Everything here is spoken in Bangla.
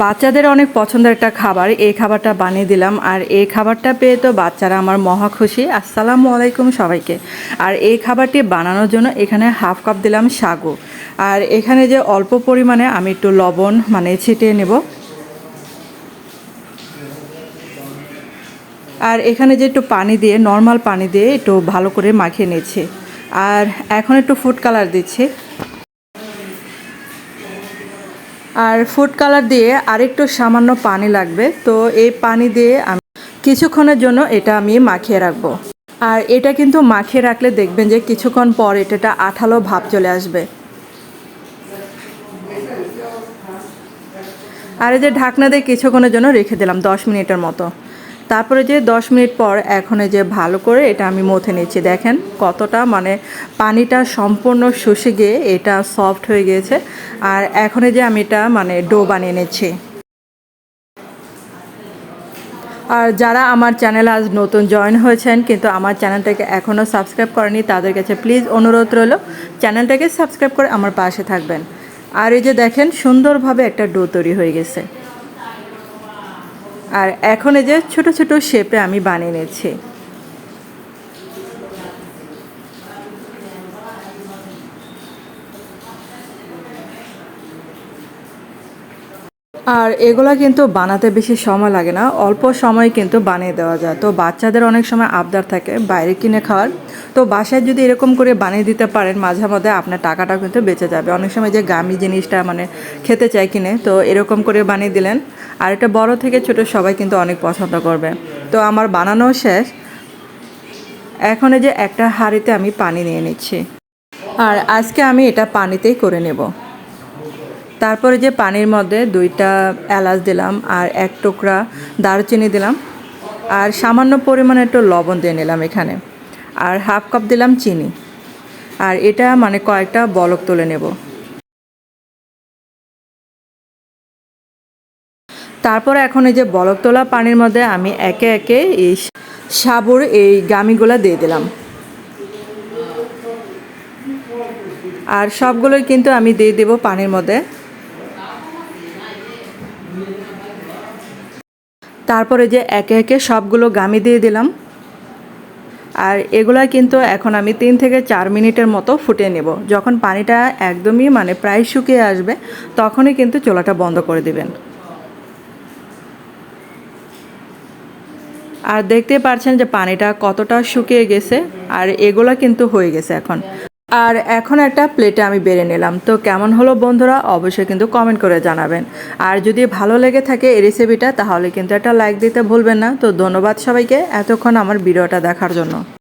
বাচ্চাদের অনেক পছন্দের একটা খাবার। এই খাবারটা বানিয়ে দিলাম। আর এই খাবারটা পেয়ে তো বাচ্চারা আমার মহা খুশি। আসসালামু আলাইকুম সবাইকে। আর এই খাবারটি বানানোর জন্য এখানে হাফ কাপ দিলাম সাগু। আর এখানে যে অল্প পরিমাণে আমি একটু লবণ মানে ছিটিয়ে নেব। আর এখানে যে একটু পানি দিয়ে নর্মাল পানি দিয়ে একটু ভালো করে মাখিয়ে নিচ্ছি। আর এখন একটু ফুড কালার দিচ্ছি। আর ফুড কালার দিয়ে আরেকটু সামান্য পানি লাগবে। তো এই পানি দিয়ে আমি কিছুক্ষণের জন্য এটা আমি মাখিয়ে রাখব। আর এটা কিন্তু মাখিয়ে রাখলে দেখবেন যে কিছুক্ষণ পর এটা আঠালো ভাব চলে আসবে। আর এই যে ঢাকনা দিয়ে কিছুক্ষণের জন্য রেখে দিলাম, দশ মিনিটের মতো। তারপরে যে দশ মিনিট পর এখন যে ভালো করে এটা আমি মথে নিচ্ছি, দেখেন কতটা মানে পানিটা সম্পূর্ণ শুষে গিয়ে এটা সফট হয়ে গিয়েছে। আর এখন যে আমি এটা মানে ডো বানিয়ে নিচ্ছি। আর যারা আমার চ্যানেলে আজ নতুন জয়েন হয়েছেন কিন্তু আমার চ্যানেলটাকে এখনও সাবস্ক্রাইব করেনি তাদের কাছে প্লিজ অনুরোধ রইল, চ্যানেলটাকে সাবস্ক্রাইব করে আমার পাশে থাকবেন। আর এই যে দেখেন সুন্দরভাবে একটা ডো তৈরি হয়ে গেছে। আর এখন এই যে ছোট ছোট শেপে আমি বানিয়ে নিচ্ছি। আর এগুলা কিন্তু বানাতে বেশি সময় লাগে না। অল্প সময় কিন্তু বানিয়ে দেওয়া যায়। তো বাচ্চাদের অনেক সময় আবদার থাকে বাইরে কিনে খাওয়ার। তো বাসায় যদি এরকম করে বানিয়ে দিতে পারেন, মাঝে মধ্যে আপনার টাকাটাও কিন্তু বেঁচে যাবে। অনেক সময় যে গামি জিনিসটা মানে খেতে চাই কিনে, তো এরকম করে বানিয়ে দিলেন। আর এটা বড় থেকে ছোট সবাই কিন্তু অনেক পছন্দ করবে। তো আমার বানানো শেষ। এখন এই যে একটা হাঁড়িতে আমি পানি নিয়ে নিচ্ছি। আর আজকে আমি এটা পানিতেই করে নেব। তারপরে যে পানির মধ্যে দুইটা এলাচ দিলাম আর এক টুকরা দারচিনি দিলাম আর সামান্য পরিমাণে একটু লবণ দিয়ে নিলাম এখানে। আর হাফ কাপ দিলাম চিনি। আর এটা মানে কয়েকটা বলক তুলে নেব। তারপর এখন এই যে বলক তোলা পানির মধ্যে আমি একে একে এই সাবুর এই গামিগুলো দিয়ে দিলাম। আর সবগুলোই কিন্তু আমি দিয়ে দেবো পানির মধ্যে। তারপরে যে একে একে সবগুলো গামি দিয়ে দিলাম। আর এগুলা কিন্তু এখন আমি তিন থেকে চার মিনিটের মতো ফুটে নেব। যখন পানিটা একদমই মানে প্রায় শুকিয়ে আসবে, তখনই কিন্তু চোলাটা বন্ধ করে দিবেন। আর দেখতে পারছেন যে পানিটা কতটা শুকিয়ে গেছে, আর এগুলা কিন্তু হয়ে গেছে এখন। আর এখন একটা প্লেটে আমি বেড়ে নিলাম। তো কেমন হলো বন্ধুরা? অবশ্যই কিন্তু কমেন্ট করে জানাবেন। আর যদি ভালো লেগে থাকে এই রেসিপিটা তাহলে কিন্তু একটা লাইক দিতে ভুলবেন না। তো ধন্যবাদ সবাইকে এতক্ষণ আমার ভিডিওটা দেখার জন্য।